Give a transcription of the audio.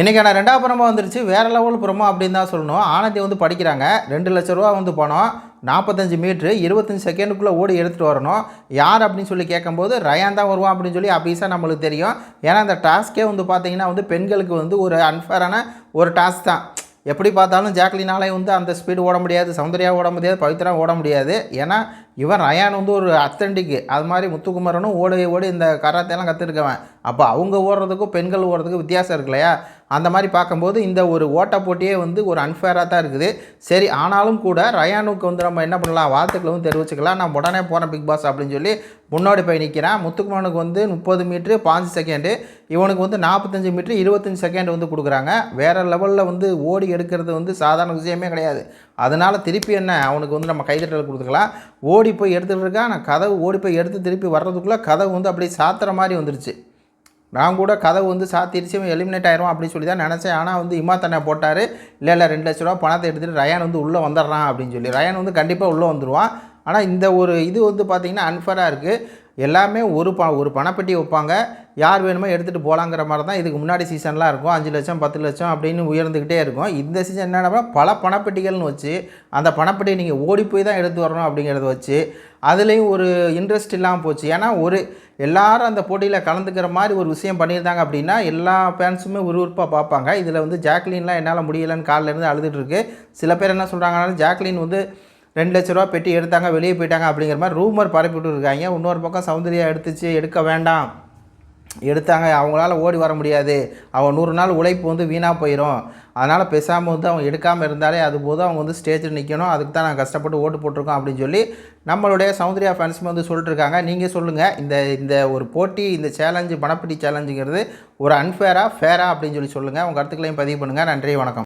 இன்றைக்கான ரெண்டாவது புறமா வந்துருச்சு. வேறு லெவல் புறமா அப்படின்னு தான் சொல்லணும். ஆனந்தி வந்து படிக்கிறாங்க. ரெண்டு லட்ச ரூபா வந்து பணம். நாற்பத்தஞ்சு மீட்ரு இருபத்தஞ்சி செகண்டுக்குள்ளே ஓடி எடுத்துகிட்டு வரணும். யார் அப்படின்னு சொல்லி கேட்கும்போது ரயான் தான் வருவான் அப்படின்னு சொல்லி அபீஸாக நம்மளுக்கு தெரியும். ஏன்னா அந்த டாஸ்க்கே வந்து பார்த்திங்கன்னா வந்து பெண்களுக்கு வந்து ஒரு அன்ஃபேரான ஒரு டாஸ்க் தான். எப்படி பார்த்தாலும் ஜாக்லினாலே வந்து அந்த ஸ்பீடு ஓட முடியாது. சௌந்தர்யா ஓட முடியாது. பவித்ரா ஓட முடியாது. ஏன்னா இவன் ரயான் வந்து ஒரு அத்தன்டிக்கு அது மாதிரி முத்துக்குமரனும் ஓடி ஓடி இந்த கராத்தையெல்லாம் கற்றுருக்கவன் அப்போ அவங்க ஓடுறதுக்கும் பெண்கள் ஓடுறதுக்கும் வித்தியாசம் இருக்கு இல்லையா? அந்த மாதிரி பார்க்கும்போது இந்த ஒரு ஓட்ட போட்டியே வந்து ஒரு அன்ஃபேராக தான் இருக்குது. சரி ஆனாலும் கூட ரயானுக்கு வந்து நம்ம என்ன பண்ணலாம்? வாழ்த்துக்களும் வந்து தெரிவிச்சுக்கலாம். நான் உடனே போகிறேன் பிக் பாஸ் அப்படின்னு சொல்லி முன்னாடி போய் நிற்கிறேன் முத்துக்குமனுக்கு வந்து முப்பது மீட்ரு பாஞ்சு செகண்டு இவனுக்கு வந்து நாற்பத்தஞ்சு மீட்ரு இருபத்தஞ்சி செகண்ட் வந்து கொடுக்குறாங்க. வேறு லெவலில் வந்து ஓடி எடுக்கிறது வந்து சாதாரண விஷயமே கிடையாது. அதனால் திருப்பி என்ன? அவனுக்கு வந்து நம்ம கைதட்டல் கொடுத்துக்கலாம். ஓடி போய் எடுத்துகிட்டு இருக்கான். நான் கதவு ஓடி போய் எடுத்து திருப்பி வர்றதுக்குள்ளே கதவு வந்து அப்படியே சாத்துற மாதிரி வந்துருச்சு. நான் கூட கதவு வந்து சாத்திருச்சு இவன் எலிமினேட் ஆயிரும் அப்படின்னு சொல்லி தான் நினச்சேன். ஆனால் வந்து இமா தன்னை போட்டார். இல்லை இல்லை ரெண்டு லட்ச ரூபா பணத்தை எடுத்துகிட்டு ரயான் வந்து உள்ளே வந்துடுறான் அப்படின்னு சொல்லி. ரயான் வந்து கண்டிப்பாக உள்ளே வந்துடுவான் ஆனால் இந்த ஒரு இது வந்து பார்த்திங்கன்னா அன்ஃபராக இருக்குது எல்லாமே ஒரு ப ஒரு பணப்பெட்டி வைப்பாங்க. யார் வேணுமோ எடுத்துகிட்டு போகலாங்கிற மாதிரி தான் இதுக்கு முன்னாடி சீசன்லாம் இருக்கும். அஞ்சு லட்சம் பத்து லட்சம் அப்படின்னு உயர்ந்துக்கிட்டே இருக்கும். இந்த சீசன் என்னென்னா பல பணப்பெட்டிகள்னு வச்சு அந்த பணப்பெட்டியை நீங்கள் ஓடி போய் தான் எடுத்து வரணும் அப்படிங்கிறத வச்சு அதுலேயும் ஒரு இன்ட்ரெஸ்ட் இல்லாமல் போச்சு. ஏன்னா ஒரு எல்லாரும் அந்த போட்டியில் கலந்துக்கிற மாதிரி ஒரு விஷயம் பண்ணியிருந்தாங்க அப்படின்னா எல்லா ஃபேன்ஸுமே உருவிருப்பாக பார்ப்பாங்க. இதில் வந்து ஜாக்லின்லாம் என்னால் முடியலைன்னு காலிலேருந்து இருந்து இருக்கு. சில பேர் என்ன சொல்கிறாங்கன்னா ஜாக்லின் வந்து ரெண்டு லட்ச ரூபா பெட்டி எடுத்தாங்க வெளியே போயிட்டாங்க அப்படிங்கிற மாதிரி ரூமர் பரப்பிட்டு இருக்காங்க இன்னொரு பக்கம் சௌந்தர்யா எடுத்துச்சு எடுக்க வேண்டாம். எடுத்தாங்க அவங்களால ஓடி வர முடியாது. அவன் நூறு நாள் உழைப்பு வந்து வீணாக போயிடும் அதனால் பேசாமல் வந்து அவங்க எடுக்காமல் இருந்தாலே அது போது அவங்க வந்து ஸ்டேஜில் நிற்கணும் அதுக்கு தான் நான் கஷ்டப்பட்டு ஓட்டு போட்டிருக்கோம் அப்படின்னு சொல்லி நம்மளுடைய சௌந்தர்யா ஃபேன்ஸுமே வந்து சொல்லிட்டுருக்காங்க. நீங்கள் சொல்லுங்கள் இந்த இந்த ஒரு போட்டி இந்த சேலஞ்சு பணப்பட்டி சேலஞ்சுங்கிறது ஒரு அன்ஃபேராக ஃபேரா அப்படின்னு சொல்லி சொல்லுங்கள் உங்கள் கருத்துக்களையும் பதிவு பண்ணுங்கள் நன்றி வணக்கம்.